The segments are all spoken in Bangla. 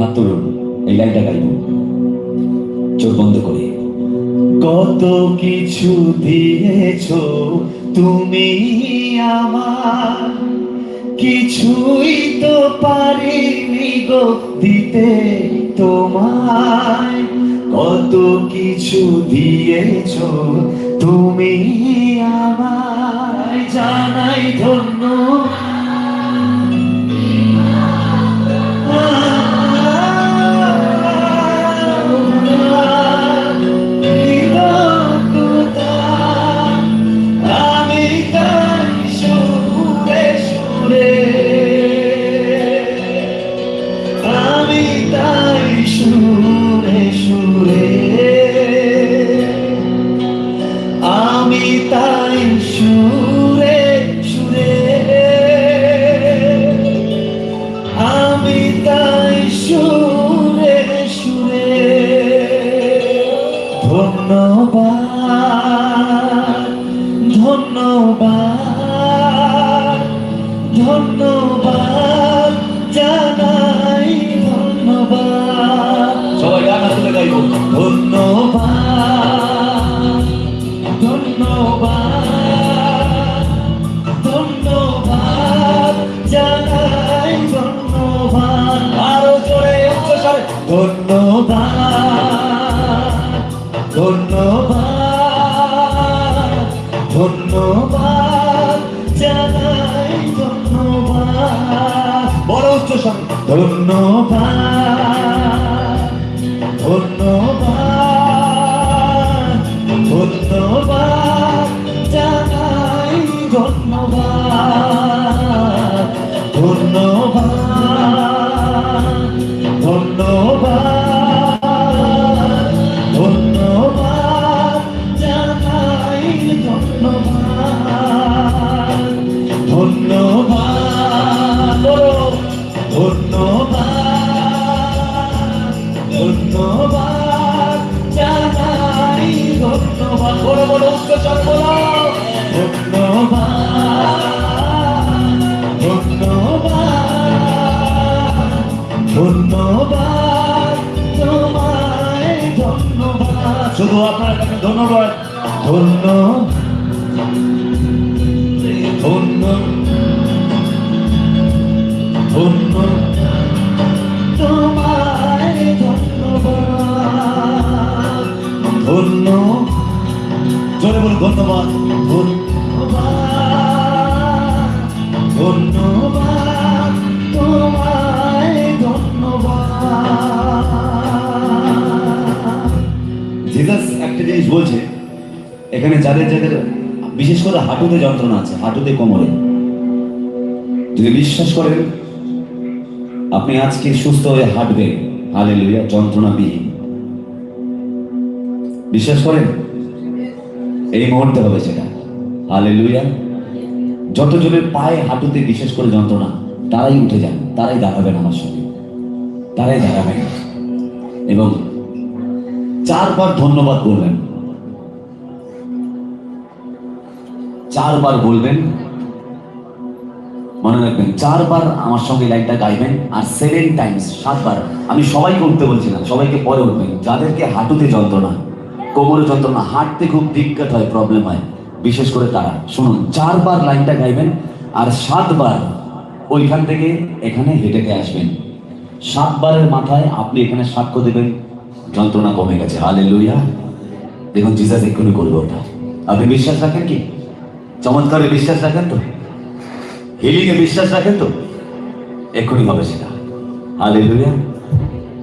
হাত তুলুন এই লাইনটা গাইব। চোখ বন্ধ করে। কত কিছু দিয়েছ তুমি আমার। কিছুই তো পারিনি গো দিতে তোমায়। কত কিছু দিয়েছ তুমি আমায়। জানাই ধন্য। ধন্যবাদ ধন্যবাদ জানাই ধন্যবাদ। বড় উচ্চস্বরে ধন্যবাদ ধন্যবাদ ধন্যবাদ জানাই ধন্যবাদ ধন্যবাদ। উচ্চস্বর বলো ধন্যবাদ ধন্যবাদ ধন্যবাদ ধন্যবাদ। শুধু আপনার কাছে ধন্যবাদ। যাদের যাদের, বিশেষ করে হাঁটুতে যন্ত্রণা আছে, হাঁটুতে কোমরে। যদি বিশ্বাস করেন, আপনি আজকে সুস্থ হয়ে হাঁটবেন। হালে লইয়া যন্ত্রণা বিহীন বিশ্বাস করেন? এই মুহূর্তে হবে সেটা। হালে লুইয়া যত জনের পায়ে হাঁটুতে বিশেষ করে যন্ত্রণা, তারাই উঠে যান, তারাই দাঁড়াবেন আমার সঙ্গে তারাই দাঁড়াবেন। এবং চারবার ধন্যবাদ বলবেন। চারবার বলবেন, মনে রাখবেন, চারবার আমার সঙ্গে লাইনটা গাইবেন আর সেভেন টাইমস সাতবার। আমি সবাইকে উঠতে বলছি না, সবাইকে পরে উঠবেন। যাদেরকে হাঁটুতে যন্ত্রণা, কোমরে যন্ত্রণা, হাঁটতে খুব দিক্কত হয় প্রবলেম হয়, বিশেষ করে তারা। শুনুন, চারবার লাইনটা গাইবেন আর সাতবার ওইখান থেকে এখানে হেঁটে আসবেন। সাতবারের মাথায় আপনি এখানে সাক্ষ্য দেবেন, যন্ত্রণা কমে গেছে। হালে লইয়া দেখুন জিসাস এক্ষুনি করবে ওটা। আপনি বিশ্বাস রাখেন কি? চমৎকারে বিশ্বাস রাখেন তো। হিলিং এ বিশ্বাস রাখেন তো। এক্ষুনি হবে সেটা। হালে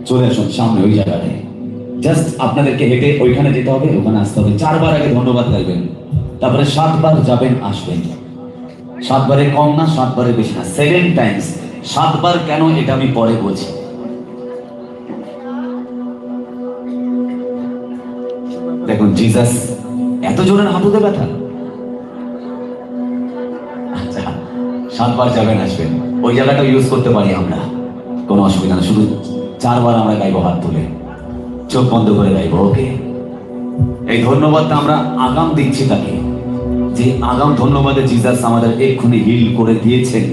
চলে আসুন সামনে ওই জায়গাটায় জাস্ট আপনাদেরকে হেঁটে ওইখানে যেতে হবে, ওখানে আসতে হবে। চারবার আগে ধন্যবাদ গাইবেন তারপরে সাতবার যাবেন, আসবেন। সাতবারে কম না, সাতবারে বেশি না। সেভেন টাইমস সাতবার কেন এটা আমি পরে বলছি? দেখুন জিজাস এত জোরের হাঁটুতে ব্যথা? সাতবার যাবেন আসবেন ওই জায়গাটা ইউজ করতে পারি আমরা। কোনো অসুবিধা না, শুধু চারবার আমরা গাইবো হাত তুলে। চোখ বন্ধ করে গাইবো ওকে এই ধন্যবাদটা আমরা আগাম দিচ্ছি তাকে। যে আগাম ধন্যবাদে জিজাস আমাদের এক্ষুনি হিল করে দিয়েছেন।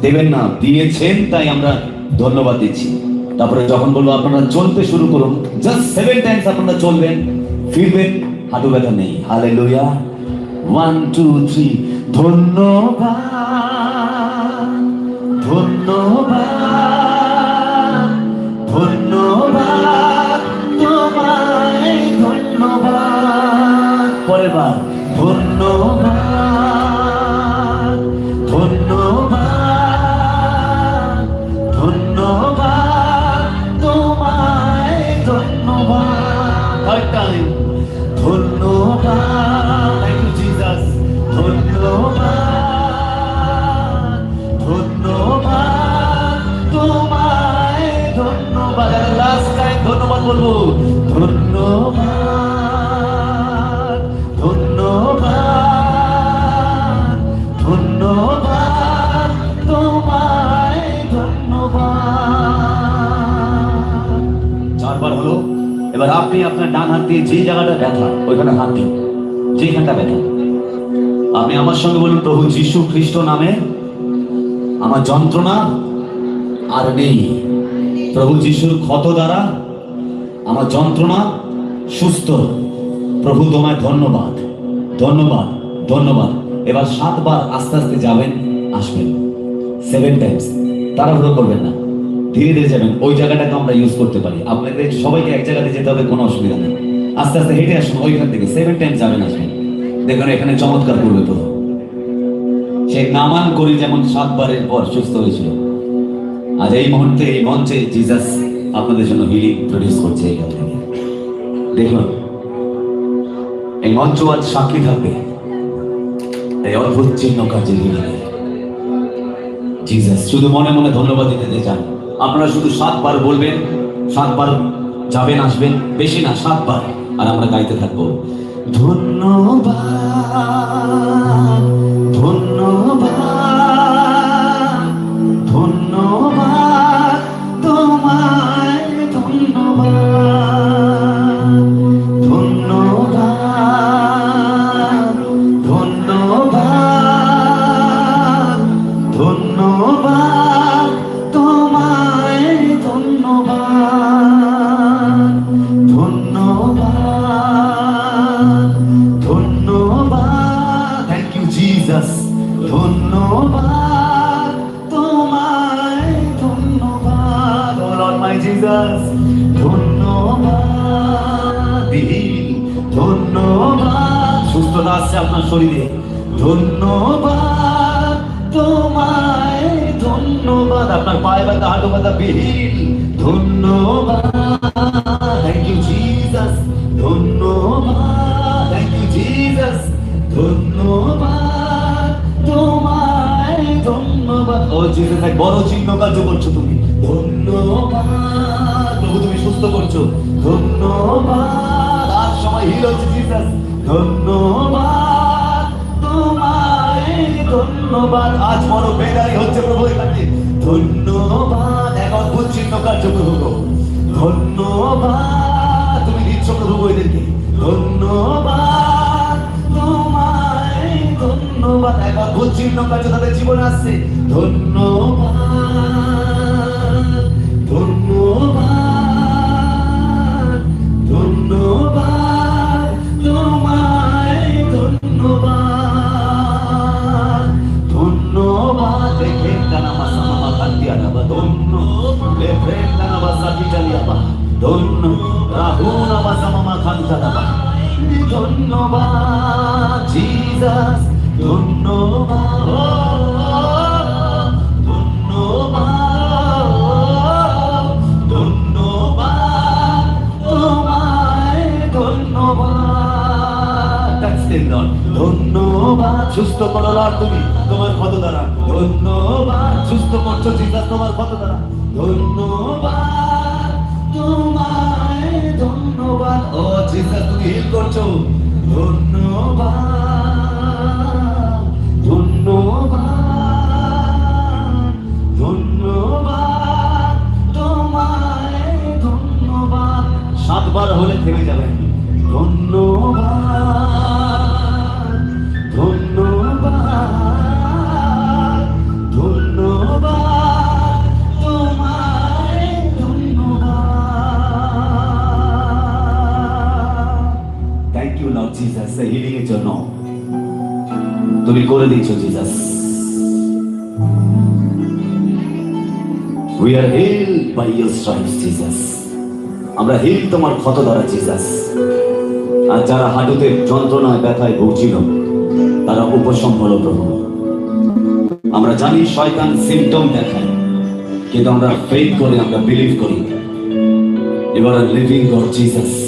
দেবেন না, দিয়েছেন, তাই আমরা ধন্যবাদ দিচ্ছি। তারপরে যখন বলব, আপনারা চলতে শুরু করুন। জাস্ট সেভেন টাইমস আপনারা চলবেন। ফিরবেন, হাঁটু ব্যথা নেই। হালে লুইয়া ওয়ান টু থ্রি ধন্যবাদ ধন্যবাদ ধন্যবাদ তোমায় ধন্যবাদ। পরের বার ধন্যবাদ ধন্যবাদ ধন্যবাদ তোমায় ধন্যবাদ। এবার আপনি আপনার ডান হাত দিয়ে যে জায়গাটা ব্যথা ওইখানে হাত দিন। যেখানটা ব্যথা আপনি আমার সঙ্গে বলুন, প্রভু যীশু খ্রিস্ট নামে আমার যন্ত্রণা আর নেই। প্রভু যিশুর ক্ষত দ্বারা আমার যন্ত্রণা সুস্থ। প্রভু তোমায় ধন্যবাদ ধন্যবাদ ধন্যবাদ। এবার সাতবার আস্তে আস্তে যাবেন, আসবেন। সেভেন টাইমস তাড়াহুড়ো করবেন না। ধীরে ধীরে যাবেন। ওই জায়গাটাকে আমরা ইউজ করতে পারি। আপনাদের সবাইকে এক জায়গাতে যেতে হবে, কোনো অসুবিধা নেই। আস্তে আস্তে হেঁটে আসুন, ওইখান থেকে সেভেন টাইমস যাবেন আসবেন দেখুন, এখানে চমৎকার করবে প্রভু সেই নামান করি যেমন সাতবারের পর সুস্থ হয়েছিল। আজ এই মুহূর্তে এই মঞ্চে জিজাস আপনাদের জন্য হিলিং প্রডিউস করছে এখান থেকে দেখুন, এই মঞ্চ আজ সাক্ষী থাকবে। এই অদ্ভুত চিহ্ন কাজের হিলিং জিজাস শুধু মনে মনে ধন্যবাদ দিতে চান। আপনারা শুধু সাতবার বলবেন, সাতবার যাবেন, আসবেন, বেশি না, সাতবার। আর আমরা গাইতে থাকব। ধন্যবাদ। সুস্থতা আসছে আপনার শরীরে? ধন্যবাদ তোমায়, ধন্যবাদ। আপনার পায়ে ব্যথা, হাঁটু ব্যথা বিহীন ধন্যবাদ। থ্যাংক ইউ ধন্যবাদ। বড় চিহ্ন কার্য করছ তুমি। ধন্যবাদ। তুমি সুস্থ করছ। ধন্যবাদ। আর সময় হিল হচ্ছে জিসাস ধন্যবাদ, তোমায় ধন্যবাদ। আজ বড় বেদারি হচ্ছে প্রভু এখানে। ধন্যবাদ, এক অদ্ভুত চিহ্ন কার্য প্রভু। ধন্যবাদ, তুমি দিচ্ছ প্রভু এদেরকে ধন্যবাদ, তোমায় ধন্যবাদ। এক অদ্ভুত চিহ্ন কার্য জীবনে আসছে। ধন্যবাদ। করো তুমি, তোমার কত দ্বারা ধন্যবাদ। সুস্থ করছ চিন্তা তোমার কত দ্বারা ধন্যবাদ। তোমায় ধন্যবাদ। ও চিন্তা তুমি হিল করছ। ধন্যবাদ। হিলিং এর জন্য তুমি করে দিয়েছ Jesus we are heal by your stripes আমরা হিল তোমার ক্ষত দ্বারা আর যারা হাঁটুতে যন্ত্রণায়, ব্যথায় ভুগছিল, তারা উপশম প্রভু। আমরা জানি শয়তান সিমটম দেখায়, কিন্তু আমরা ফেথ করি, আমরা বিলিভ করি। এবার লিভিং গড জিসাস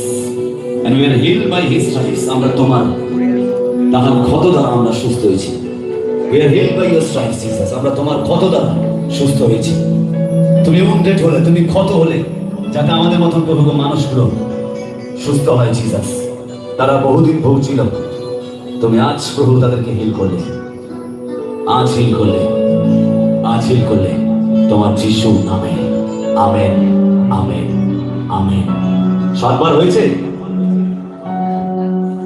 তুমি উন্ডেড হলে, তুমি ক্ষত হলে, যাতে আমাদের মতন প্রভু মানুষগুলো সুস্থ হয় জিসাস তারা বহুদিন ভুগছিল তুমি আজ প্রভু তাদেরকে হিল করলে। আজ হিল করলে। আজ হিল করলে। তোমার যিশু নামে। আমেন। আমেন। আমেন। সাতবার হয়েছে?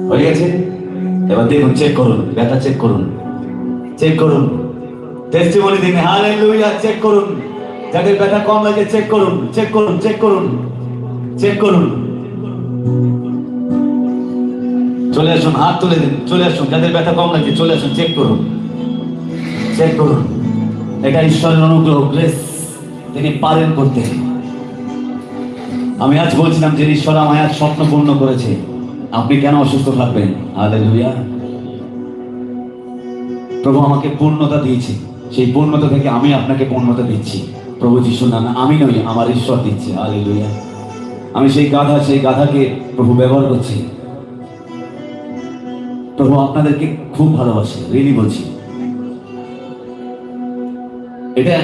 হয়ে গেছে? এবার দেখুন চেক করুন, ব্যথা চেক করুন। চেক করুন। টেস্টিমনি দিন। হালেলুয়া চেক করুন। যাদের ব্যথা কম লাগে চেক করুন চেক করুন চেক করুন চেক করুন। চলে আসুন, হাত তুলে দিন, চলে আসুন। যাদের ব্যথা কম লাগে চলে আসুন চেক করুন। চেক করুন। এটা ঈশ্বরের অনুগ্রহ গ্রেস তিনি পারেন করতে। আমি আজ বলছিলাম যে ঈশ্বর আমায় আজ স্বপ্ন পূর্ণ করেছে। আপনি কেন অসুস্থ থাকবেন? হালেলুয়া। প্রভু আমাকে পূর্ণতা দিয়েছে। সেই পূর্ণতা থেকে আমি আপনাকে পূর্ণতা দিচ্ছি। প্রভু যিশুর নামে আমি নই, আমার ঈশ্বর দিচ্ছে। হালেলুয়া। আমি সেই গাধা, সেই গাধাকে প্রভু ব্যবহার করছি। প্রভু আপনাদেরকে খুব ভালোবাসে রিলি বলছি। এটা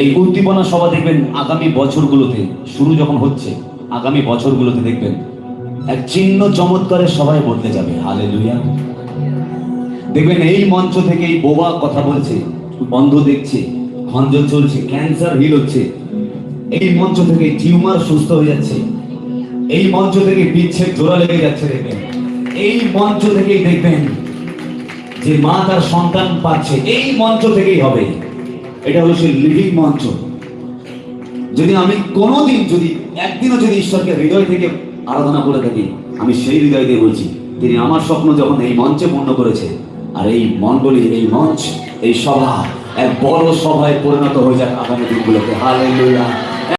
এই উদ্দীপনা সভা দেখবেন আগামী বছরগুলোতে, শুরু যখন হচ্ছে, আগামী বছরগুলোতে দেখবেন। এক চিহ্ন চমৎকারের সবাই বদলে যাবে। হালে লুইয়া দেখবেন এই মঞ্চ থেকে এই বোবা কথা বলছে বন্ধ দেখছে, খঞ্জ চলছে, ক্যান্সার হিল হচ্ছে। এই মঞ্চ থেকে টিউমার সুস্থ হয়ে যাচ্ছে। এই মঞ্চ থেকে বিচ্ছেদ জোড়া লেগে যাচ্ছে দেখবেন। এই মঞ্চ থেকেই দেখবেন যে মা তার সন্তান পাচ্ছে। এই মঞ্চ থেকেই হবে। এটা হলো সেই লিভিং মঞ্চ। যদি আমি কোনোদিন যদি, একদিনও যদি ঈশ্বরকে হৃদয় থেকে আরাধনা করে থাকি। আমি সেই হৃদয় দিয়ে বলছি, তিনি আমার স্বপ্ন যখন এই মঞ্চে পূর্ণ করেছে, আর এই মণ্ডলী এই মঞ্চ, এই সভা এক বড় সভায় পরিণত হয়ে যাক আগামী দিনগুলোতে। হালেলুয়া।